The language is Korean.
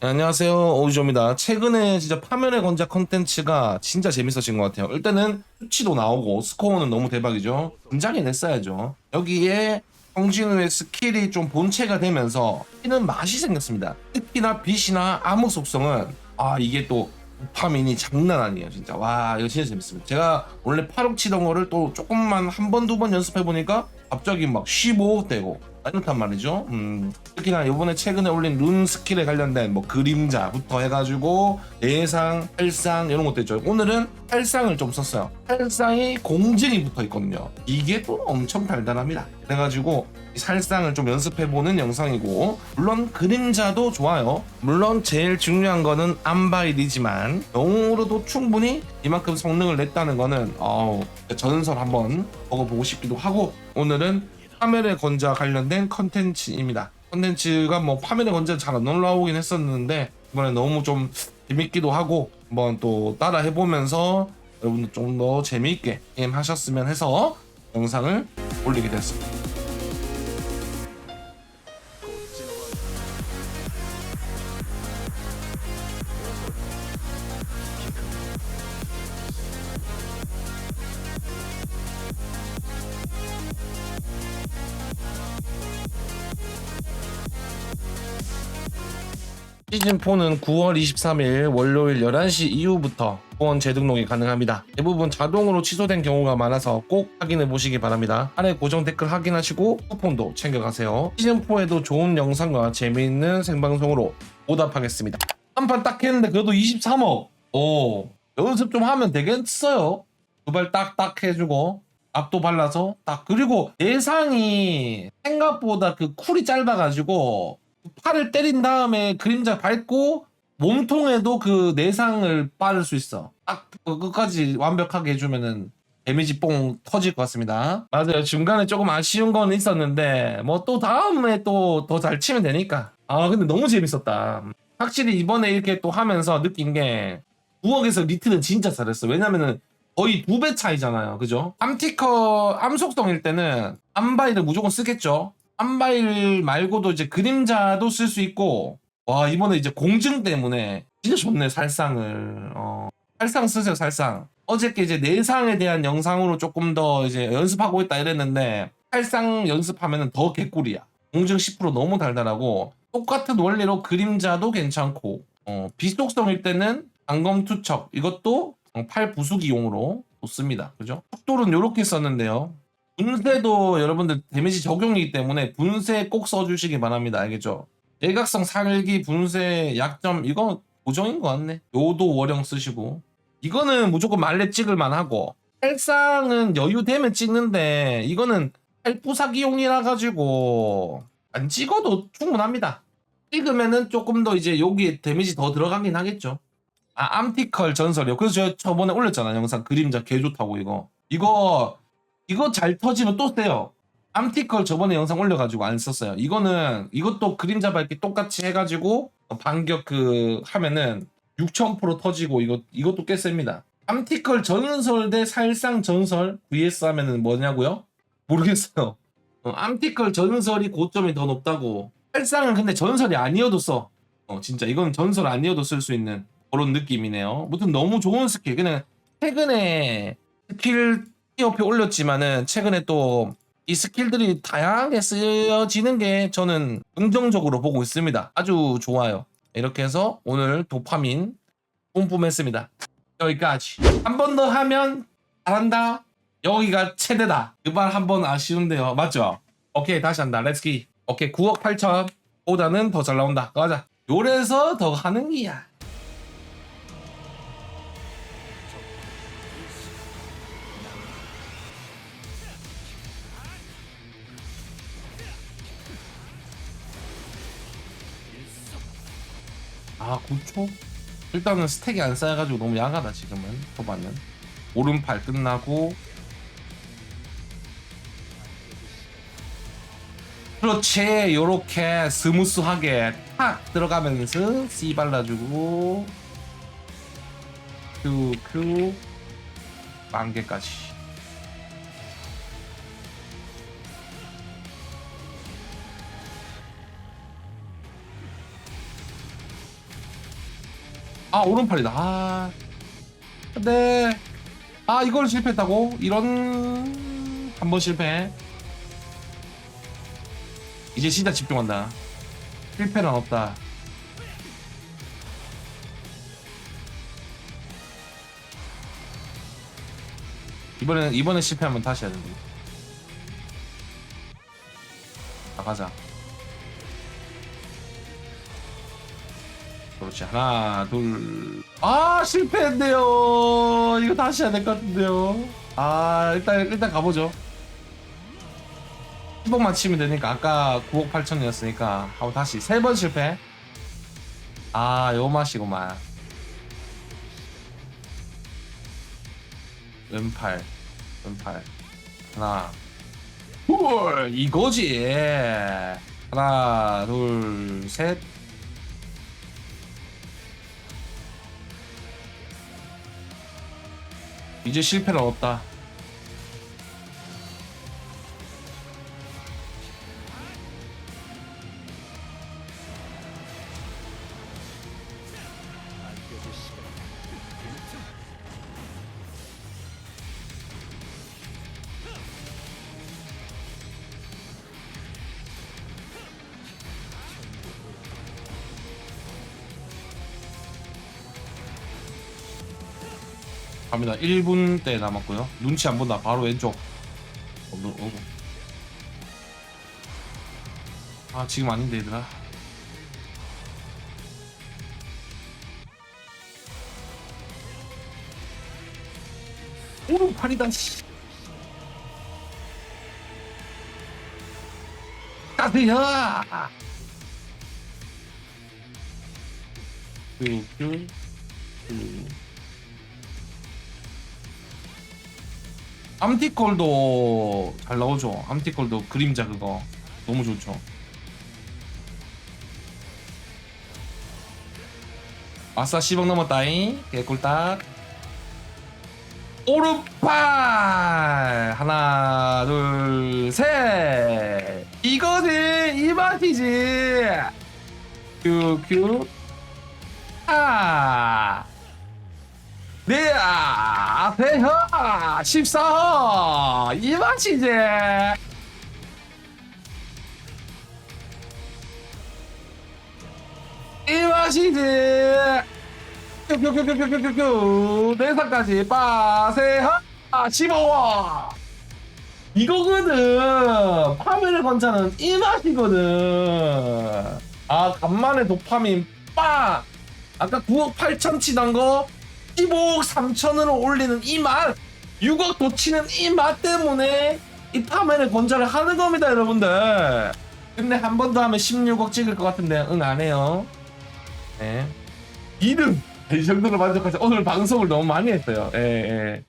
네, 안녕하세요. 오우조입니다. 최근에 진짜 파멸의 건자 컨텐츠가 진짜 재밌어진 것 같아요. 일단은 수치도 나오고 스코어는 너무 대박이죠. 분장이 됐어야죠. 여기에 성진우의 스킬이 좀 본체가 되면서 피는 맛이 생겼습니다. 특히나 빛이나 암흑 속성은 아 이게 또 도파민이 장난 아니에요 진짜. 와 이거 진짜 재밌습니다. 제가 원래 8억 치던 거를 또 조금만 한 번 두 번 연습해 보니까 갑자기 막 15억 되고. 이렇단 말이죠. 음, 특히나 이번에 최근에 올린 룬 스킬에 관련된 뭐 그림자부터 해가지고 예상, 활상 이런 것도 있죠. 오늘은 활상을 좀 썼어요. 활상이 공증이 붙어 있거든요. 이게 또 엄청 달달합니다. 그래가지고 이 살상을 좀 연습해보는 영상이고. 물론 그림자도 좋아요. 물론 제일 중요한 거는 암바일이지만 영웅으로도 충분히 이만큼 성능을 냈다는 거는 어우 전설 한번 먹어보고 싶기도 하고 오늘은 파멸의 건자 관련된 컨텐츠입니다. 컨텐츠가 뭐 파멸의 건자 잘 안 올라오긴 했었는데 이번에 너무 좀 재밌기도 하고 한번 또 따라 해보면서 여러분들 좀더 재미있게 게임 하셨으면 해서 영상을 올리게 됐습니다 시즌4는 9월 23일 월요일 11시 이후부터 후원 재등록이 가능합니다. 대부분 자동으로 취소된 경우가 많아서 꼭 확인해 보시기 바랍니다. 아래 고정 댓글 확인하시고 쿠폰도 챙겨가세요. 시즌4에도 좋은 영상과 재미있는 생방송으로 보답하겠습니다. 한 판 딱 했는데 그래도 23억! 오, 연습 좀 하면 되겠어요. 두 발 딱딱 해주고 앞도 발라서 딱 그리고 예상이 생각보다 그 쿨이 짧아가지고 팔을 때린 다음에 그림자 밟고 몸통에도 그 내상을 빠를 수 있어. 딱 끝까지 완벽하게 해주면은 데미지 뽕 터질 것 같습니다. 맞아요. 중간에 조금 아쉬운 건 있었는데 뭐 또 다음에 또 더 잘 치면 되니까. 아 근데 너무 재밌었다. 확실히 이번에 이렇게 또 하면서 느낀 게 9억에서 리트는 진짜 잘했어. 왜냐면은 거의 두 배 차이잖아요. 그죠? 암티커 암속성일 때는 암바이를 무조건 쓰겠죠. 암바일 말고도 이제 그림자도 쓸 수 있고 와 이번에 이제 공증 때문에 진짜 좋네 살상을. 어 살상 쓰세요 살상. 어저께 이제 내상에 대한 영상으로 조금 더 이제 연습하고 있다 이랬는데 살상 연습하면은 더 개꿀이야. 공증 10% 너무 달달하고 똑같은 원리로 그림자도 괜찮고 어 비속성일 때는 방검 투척 이것도 어, 팔 부수기용으로 좋습니다. 그죠? 속도는 이렇게 썼는데요 분쇄도 여러분들 데미지 적용이기 때문에 분쇄 꼭 써주시기 바랍니다. 알겠죠? 일각성 살기 분쇄 약점 이거 고정인 것 같네. 요도 월형 쓰시고 이거는 무조건 말렙 찍을만 하고 팔상은 여유되면 찍는데 이거는 팔부사기용이라 가지고 안 찍어도 충분합니다. 찍으면은 조금 더 이제 여기에 데미지 더 들어가긴 하겠죠. 아 암티컬 전설이요. 그래서 저 저번에 올렸잖아 영상 그림자 개 좋다고 이거. 이거 이거 잘 터지면 또 떼요. 암티컬 저번에 영상 올려가지고 안 썼어요. 이거는 이것도 그림자 밟기 똑같이 해가지고 반격 그 하면은 6000% 터지고 이거 이것도 꽤 셉니다. 암티컬 전설 대 살상 전설 vs 하면은 뭐냐고요? 모르겠어요. 어, 암티컬 전설이 고점이 더 높다고. 살상은 근데 전설이 아니어도 써. 어, 진짜 이건 전설 아니어도 쓸 수 있는 그런 느낌이네요. 무튼 너무 좋은 스킬. 그냥 최근에 스킬 옆에 올렸지만은 최근에 또 이 스킬들이 다양하게 쓰여지는 게 저는 긍정적으로 보고 있습니다. 아주 좋아요. 이렇게 해서 오늘 도파민 뿜뿜했습니다. 여기까지. 한 번 더 하면 잘한다. 여기가 최대다. 그 말 한 번 아쉬운데요. 맞죠? 오케이 다시 한다. 렛츠기. 오케이 9억 8천 보다는 더 잘 나온다. 가자. 요래서 더 하는 기야. 아 9초? 일단은 스택이 안 쌓여가지고 너무 야하다 지금은. 초반은. 오른팔 끝나고. 그렇지 요렇게 스무스하게 탁 들어가면서 C 발라주고. 큐큐. 만개까지 아 오른팔이다. 아 근데 아 이걸 실패했다고? 이런 한 번 실패. 이제 진짜 집중한다. 실패는 없다. 이번엔 이번에 실패하면 다시 해야 된다. 나가자 그렇지. 하나 둘 아 실패했네요. 이거 다시 해야 될 것 같은데요. 아 일단 일단 가보죠. 10억만 치면 되니까 아까 9억 8천이었으니까 하고 다시 세 번 실패. 아 요 맛이구만. 왼팔 왼팔. 하나. 둘 이거지. 하나 둘셋 이제 실패는 없다 갑니다. 1분 때 남았고요. 눈치 안 본다. 바로 왼쪽. 어, 누- 오고. 아 지금 아닌데 얘들아. 오른팔이다 씨. 큐 암티콜도 잘 나오죠. 암티콜도 그림자 그거 너무 좋죠. 아싸 10억 넘었다잉. 개꿀딱. 오른팔 하나 둘 셋. 이거지 이 맛이지. 큐큐 아. 네, 아, 대혀 14호. 이 맛이지. 이 맛이지. 큐큐큐큐큐큐큐 내사까지 빠세하 15호. 이거거든. 파멸의 건차는 이 맛이거든. 아 간만에 도파민 빵 아까 9억 8천 치던 거 15억 3천으로 올리는 이 맛, 6억 도치는 이 맛 때문에 이 파면의 건자를 하는 겁니다, 여러분들. 근데 한 번 더 하면 16억 찍을 것 같은데 응 안 해요. 네. 2등 이 정도로 만족하죠. 오늘 방송을 너무 많이 했어요. 예, 예.